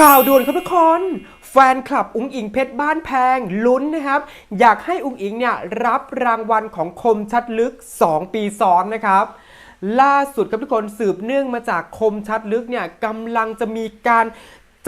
ข่าวด่วนครับทุกคน แฟนคลับอุ้งอิงเพชรบ้านแพงลุ้นนะครับ อยากให้อุ้งอิงเนี่ยรับรางวัลของคมชัดลึก 2 ปีซ้อนนะครับ ล่าสุดครับทุกคนสืบเนื่องมาจากคมชัดลึกเนี่ยกำลังจะมีการ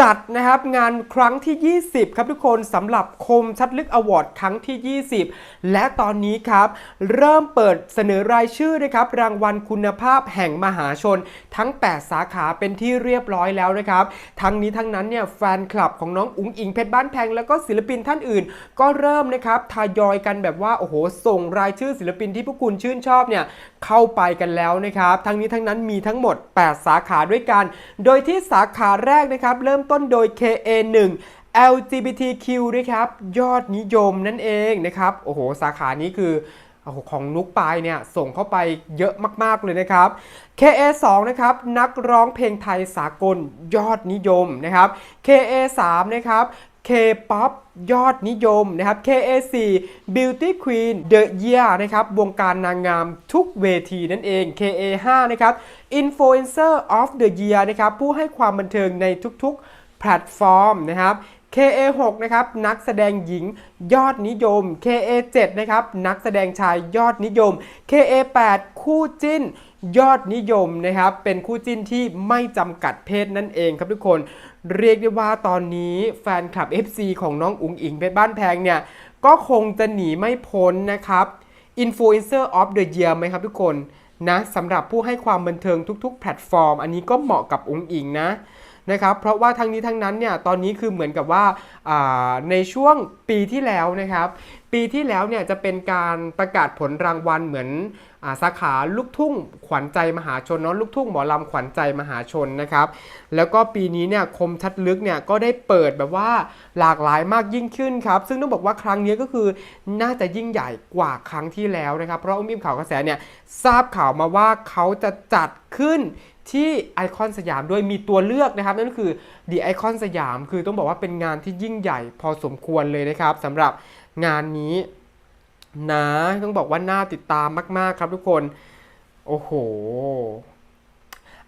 จัดนะครับงานครั้งที่ 20 ครับทุกคนสำหรับคมชัดลึกอวอร์ดครั้งที่ 20 และตอนนี้ครับเริ่มเปิดเสนอรายชื่อนะครับรางวัลคุณภาพแห่งมหาชน ทั้ง 8 สาขาเป็นที่เรียบร้อยแล้วนะครับ ทั้งนี้ทั้งนั้นเนี่ยแฟนคลับของน้องอุ๋งอิงเพชรบ้านแพงแล้วก็ศิลปินท่านอื่น ก็เริ่มนะครับทยอยกันแบบว่าโอ้โหส่งรายชื่อศิลปินที่พวกคุณชื่นชอบเนี่ยเข้าไปกันแล้วนะครับ ทั้งนี้ทั้งนั้นมีทั้งหมด 8 สาขาด้วยกัน โดยที่สาขาแรกนะครับเริ่มต้นโดย KA1 LGBTQ นะครับ ยอดนิยมนั่นเองนะครับ โอ้โห สาขานี้คือของนุกปายเนี่ย ส่งเข้าไปเยอะมาก ๆ เลยนะครับ KA2 นะครับ นักร้องเพลงไทยสากลยอดนิยมนะครับ KA3 นะครับ K-POP ยอดนิยมนะครับ KA4 Beauty Queen The Year นะครับ วงการนางงามทุกเวทีนั่นเอง KA5 นะครับ Influencer of the Year นะครับ ผู้ให้ความบันเทิงในทุกๆ แพลตฟอร์มนะครับ KA6 นะครับนักแสดงหญิงยอดนิยม KA7 นะครับนักแสดงชายยอดนิยม KA8 คู่จิ้นยอดนิยมนะครับ เป็นคู่จิ้นที่ไม่จำกัดเพศนั่นเองครับทุกคน เรียกได้ว่าตอนนี้แฟนคลับ FC ของน้องอุ๋งอิงเพชรบ้านแพงเนี่ย ก็คงจะหนีไม่พ้นนะครับ Influencer of the Year ไหมครับทุกคนนะสำหรับผู้ให้ความบันเทิงทุกๆ แพลตฟอร์ม อันนี้ก็เหมาะกับอุ๋งอิงนะ นะครับเพราะว่าทั้งนี้ทั้งนั้นเนี่ยตอนนี้คือเหมือนกับว่าในช่วงปีที่แล้วนะครับ ปีที่แล้วเนี่ยจะเป็นการประกาศผลรางวัลเหมือนอาสาขาลูกทุ่งขวัญใจมหาชนเนาะลูกทุ่งหมอลำขวัญใจมหาชนนะครับแล้วก็ปีนี้เนี่ยคมชัดลึกเนี่ยก็ได้เปิดแบบว่าหลากหลายมากยิ่งขึ้นครับซึ่งต้องบอกว่าครั้งนี้ก็คือน่าจะยิ่งใหญ่กว่าครั้งที่แล้วนะครับเพราะอุ้มอิมข่าวกระแสเนี่ยทราบข่าวมาว่าเขาจะจัดขึ้นที่ไอคอนสยามด้วยมีตัวเลือกนะครับ นั่นก็คือดีไอคอนสยาม คือต้องบอกว่าเป็นงานที่ยิ่งใหญ่พอสมควรเลยนะครับสำหรับ งานนี้นะต้องบอกว่าน่าติดตามมาก ๆ ครับทุกคน โอ้โห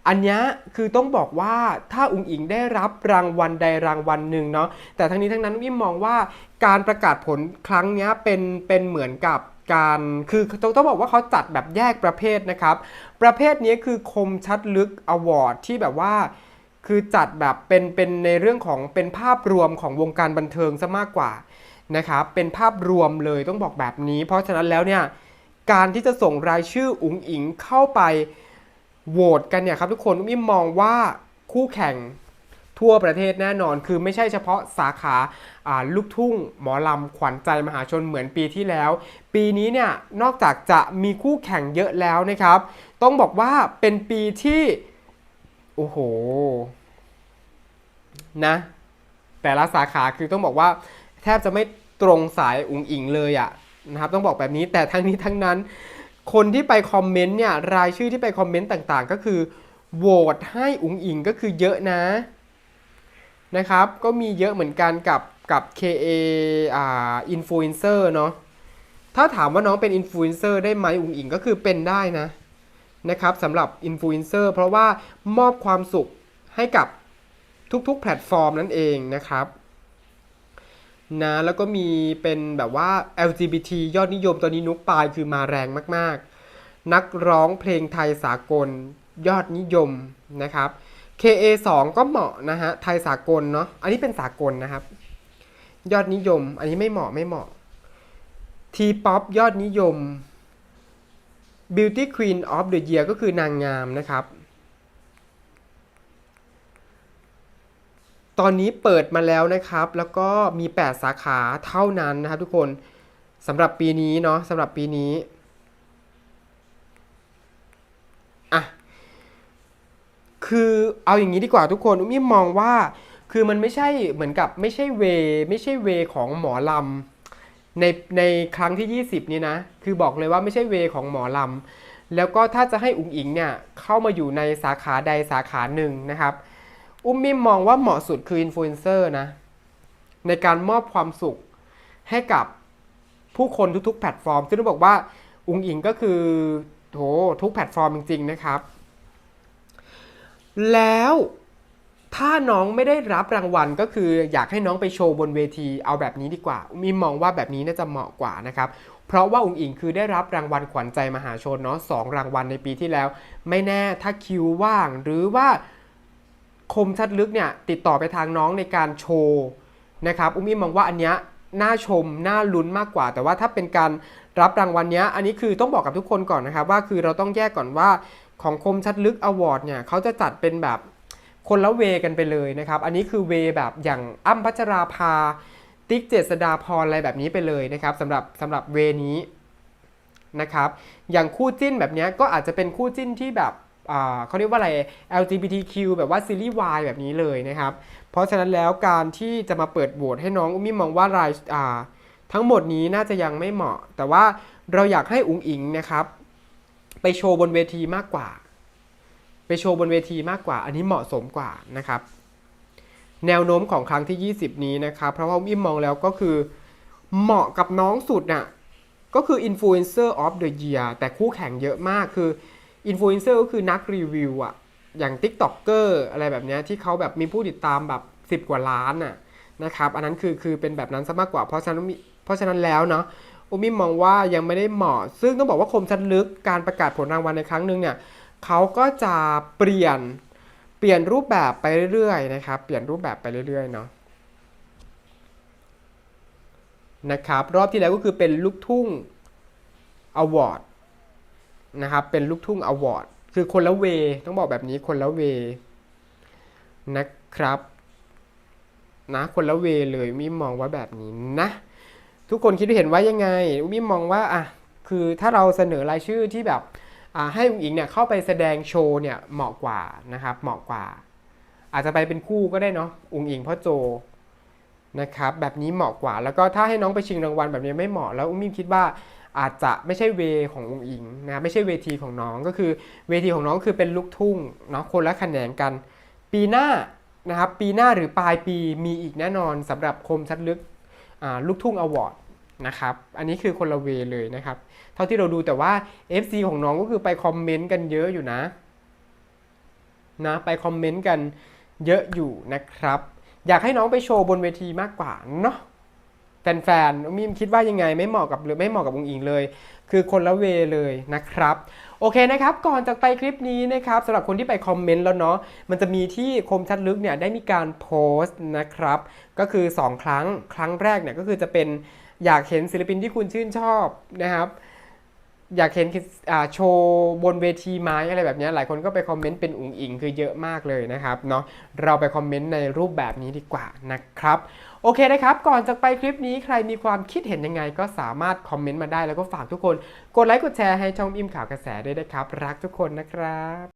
อันนี้คือต้องบอกว่าถ้าอุ๋งอิงได้รับรางวัลใดรางวัลหนึ่งเนาะแต่ทั้งนี้ทั้งนั้นวิมมองว่าการประกาศผลครั้งนี้เป็นเป็นเหมือนกับการคือต้องต้องบอกว่าเขาจัดแบบแยกประเภทนะครับ ประเภทนี้คือคมชัดลึกอวอร์ดที่แบบว่าคือจัดแบบเป็นเป็นในเรื่องของเป็นภาพรวมของวงการบันเทิงซะมากกว่า นะครับเป็นภาพรวมเลยต้องบอกแบบนี้ เพราะฉะนั้นแล้วเนี่ยการที่จะส่งรายชื่ออุ๋งอิงเข้าไปโหวตกันเนี่ยครับทุกคนมิมมองว่าคู่แข่งทั่วประเทศแน่นอน คือไม่ใช่เฉพาะสาขาาลูกทุ่งหมอลำขวัญใจมหาชนเหมือนปีที่แล้ว ปีนี้เนี่ยนอกจากจะมีคู่แข่งเยอะแล้วนะครับ ต้องบอกว่าเป็นปีที่ โอ้โหนะแต่ละสาขาคือต้องบอกว่า บจะไม่ตรงสายอุ๋งอิงเลยอะนะครับต้องบอกแบบนี้แต่ทั้งนี้ทั้งนั้น คนที่ไปคอมเมนต์เนี่ยรายชื่อที่ไปคอมเมนต์ต่างๆ ก็คือโหวตให้อุ๋งอิงก็คือเยอะนะนะครับก็มีเยอะเหมือนกันกับกับ KA อ่าอินฟลูเอนเซอร์เนาะถ้าถามว่าน้องเป็นอินฟลูเอนเซอร์ได้ไหมอุ๋งอิงก็คือเป็นได้นะนะครับสำหรับอินฟลูเอนเซอร์เพราะว่ามอบความสุขให้กับทุกๆ แพลตฟอร์มนั่นเองนะครับ นะแล้วก็มีเป็นแบบว่า LGBT ยอดนิยมตอนนี้นุกปายคือมาแรงมากๆ นักร้องเพลงไทยสากลยอดนิยมนะครับ KA2 ก็เหมาะนะฮะไทยสากลเนาะอันนี้เป็นสากลนะครับ ยอดนิยม อันนี้ไม่เหมาะไม่เหมาะ T-POP ยอดนิยม Beauty Queen of the Year ก็คือนางงามนะครับ ตอนนี้เปิดมาแล้วนะครับ แล้วก็มี 8 สาขาเท่านั้นนะครับทุกคนสำหรับปีนี้เนาะสำหรับปีนี้อะคือเอาอย่างนี้ดีกว่าทุกคนอุ้มอิ่มมองว่าคือมันไม่ใช่เหมือนกับไม่ใช่เว ไม่ใช่เวของหมอลำในในครั้งที่ 20 นี้นะ คือบอกเลยว่าไม่ใช่เวของหมอลำแล้วก็ถ้าจะให้อุ๋งอิงเนี่ยเข้ามาอยู่ในสาขาใดสาขาหนึ่งนะครับ อุ้มมิมมองว่าเหมาะสุดคืออินฟลูเอนเซอร์นะ ในการมอบความสุขให้กับผู้คนทุกๆ แพลตฟอร์ม ซึ่งต้องบอกว่าอุงอิงก็คือโหทุกแพลตฟอร์มจริง ๆ นะครับ แล้วถ้าน้องไม่ได้รับรางวัลก็คืออยากให้น้องไปโชว์บนเวทีเอาแบบนี้ดีกว่ามีมองว่าแบบนี้น่าจะเหมาะกว่านะครับ เพราะว่าอุ๋งอิงคือได้รับรางวัลขวัญใจมหาชนเนาะสองรางวัลในปีที่แล้ว ไม่แน่ถ้าคิวว่างหรือว่า คมชัดลึกเนี่ยติดต่อไปทางน้องในการโชว์นะครับอุ้มอิมมองว่าอันเนี้ยน่าชมน่าลุ้นมากกว่า แต่ว่าถ้าเป็นการรับรางวัลเนี้ยอันนี้คือต้องบอกกับทุกคนก่อนนะครับว่าคือเราต้องแยกก่อนว่าของคมชัดลึกอวอร์ดเนี่ยเขาจะจัดเป็นแบบคนละเวกันไปเลยนะครับ อันนี้คือเวแบบอย่างอ้ำพัชราภา ติ๊กเจษดาพรอะไรแบบนี้ไปเลยนะครับสำหรับสำหรับเวนี้นะครับ อย่างคู่จิ้นแบบเนี้ยก็อาจจะเป็นคู่จิ้นที่แบบ เขาเรียกว่าอะไร LGBTQ แบบว่าซีรีส์ Y แบบนี้เลยนะครับ เพราะฉะนั้นแล้วการที่จะมาเปิดโหวตให้น้องอุ้มมิมองว่ารายาทั้งหมดนี้น่าจะยังไม่เหมาะ แต่ว่าเราอยากให้อุ๋งอิงนะครับ ไปโชว์บนเวทีมากกว่า ไปโชว์บนเวทีมากกว่า อันนี้เหมาะสมกว่านะครับ แนวโน้มของครั้งที่ 20 นี้นะครับ เพราะว่าอุ้มอิมมองแล้วก็คือเหมาะกับน้องสุดน่ะก็คือ Influencer of the Year แต่คู่แข่งเยอะมากคือ Influencer ก็คือนักรีวิวอะอย่าง TikToker อะไรแบบนี้ที่เขาแบบมีผู้ติดตามแบบ 10 กว่าล้านน่ะนะครับอันนั้นคือคือเป็นแบบนั้นซะมากกว่าเพราะฉะนั้นเพราะฉะนั้นแล้วเนาะอุมิมองว่ายังไม่ได้เหมาะ ซึ่งต้องบอกว่าคมชัดลึกการประกาศผลรางวัลในครั้งหนึ่งเนี่ยเขาก็จะเปลี่ยนเปลี่ยนรูปแบบไปเรื่อยๆนะครับ เปลี่ยนรูปแบบไปเรื่อยๆเนาะนะครับรอบที่แล้วก็คือเป็นลูกทุ่งอวอร์ด นะครับ เป็นลูกทุ่งอวอร์ดคือคนละเว ต้องบอกแบบนี้คนละเว นะครับ นะคนละเวเลยมิมองว่าแบบนี้นะ ทุกคนคิดเห็นว่ายังไงมิมองว่าอะคือถ้าเราเสนอรายชื่อที่แบบให้อุ๋งอิงเนี่ยเข้าไปแสดงโชว์เนี่ยเหมาะกว่านะครับ เหมาะกว่า อาจจะไปเป็นคู่ก็ได้เนาะอุ๋งอิงพ่อโจนะครับแบบนี้เหมาะกว่า แล้วก็ถ้าให้น้องไปชิงรางวัลแบบนี้ไม่เหมาะแล้วอุ้มมิมคิดว่า อาจจะไม่ใช่เวของอุ๋งอิงนะไม่ใช่เวทีของน้องก็คือเวทีของน้องคือเป็นลูกทุ่งเนาะคนละแขนงกัน ปีหน้านะครับปีหน้าหรือปลายปีมีอีกแน่นอนสำหรับคมชัดลึกลูกทุ่งอวอร์ดนะครับอันนี้คือคนละเวเลยนะครับ เท่าที่เราดูแต่ว่า FC ของน้องก็คือไปคอมเมนต์กันเยอะอยู่นะนะไปคอมเมนต์กันเยอะอยู่นะครับ อยากให้น้องไปโชว์บนเวทีมากกว่าเนาะ แฟนๆมิมคิดว่ายังไงไม่เหมาะกับหรือไม่เหมาะกับองค์อิงเลย คือคนละเวเลยนะครับ โอเคนะครับ ก่อนจากไปคลิปนี้นะครับสำหรับคนที่ไปคอมเมนต์แล้วเนาะมันจะมีที่คมชัดลึกเนี่ยได้มีการโพสต์นะครับ ก็คือ 2 ครั้งครั้งแรกเนี่ยก็คือจะเป็นอยากเห็นศิลปินที่คุณชื่นชอบนะครับ อยากเห็นโชว์บนเวทีไม้อะไรแบบนี้หลายคนก็ไปคอมเมนต์เป็นอุ๋งอิงคือเยอะมากเลยนะครับเนาะเราไปคอมเมนต์ในรูปแบบนี้ดีกว่านะครับโอเคนะครับ ก่อนจะไปคลิปนี้ใครมีความคิดเห็นยังไง ก็สามารถคอมเมนต์มาได้แล้วก็ฝากทุกคน กดไลค์กดแชร์ให้ช่องอิมข่าวกระแสด้วยนะครับ รักทุกคนนะครับ